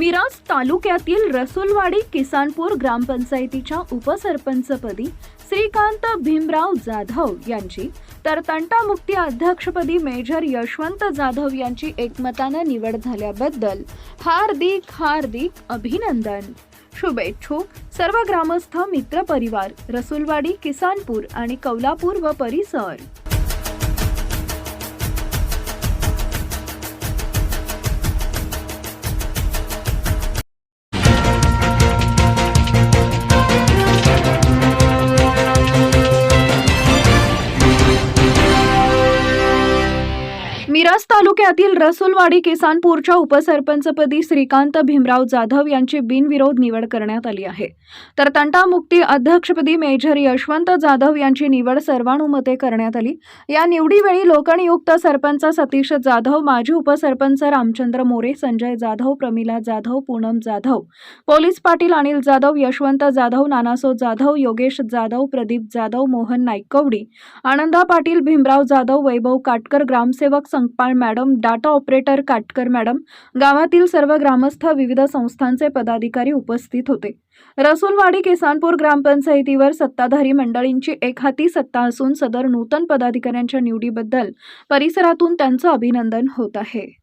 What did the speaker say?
मिराज तालुक्यातील रसुलवाडी किसानपूर ग्रामपंचायतीच्या उपसरपंचपदी श्रीकांत भीमराव जाधव यांची तर तंटामुक्ती अध्यक्षपदी मेजर यशवंत जाधव यांची एकमतानं निवड झाल्याबद्दल हार्दिक हार्दिक अभिनंदन. शुभेच्छुक सर्व ग्रामस्थ मित्रपरिवार रसुलवाडी किसानपूर आणि कौलापूर व परिसर. मिरज तालुक्यातील रसुलवाडी किसानपूरच्या उपसरपंचपदी श्रीकांत भीमराव जाधव यांची बिनविरोध निवड करण्यात आली आहे. तर तंटामुक्ती अध्यक्षपदी मेजर यशवंत जाधव यांची निवड सर्वानुमते करण्यात आली. या निवडीवेळी लोकनियुक्त सरपंच सतीश जाधव माजी उपसरपंच रामचंद्र मोरे संजय जाधव प्रमिला जाधव पूनम जाधव पोलीस पाटील अनिल जाधव यशवंत जाधव नानासो जाधव योगेश जाधव प्रदीप जाधव मोहन नाईकवडी आनंदा पाटील भीमराव जाधव वैभव काटकर ग्रामसेवक Sankpal madam data operator Katkar madam गावातील सर्व ग्रामस्थ विविध संस्थांचे पदाधिकारी उपस्थित होते. रसुलवाडी किसानपूर ग्रामपंचायतीवर सत्ताधारी मंडळींची एकहाती सत्ता असून सदर नूतन पदाधिकाऱ्यांच्या निवडीबद्दल परिसरातून त्यांचं अभिनंदन होत आहे.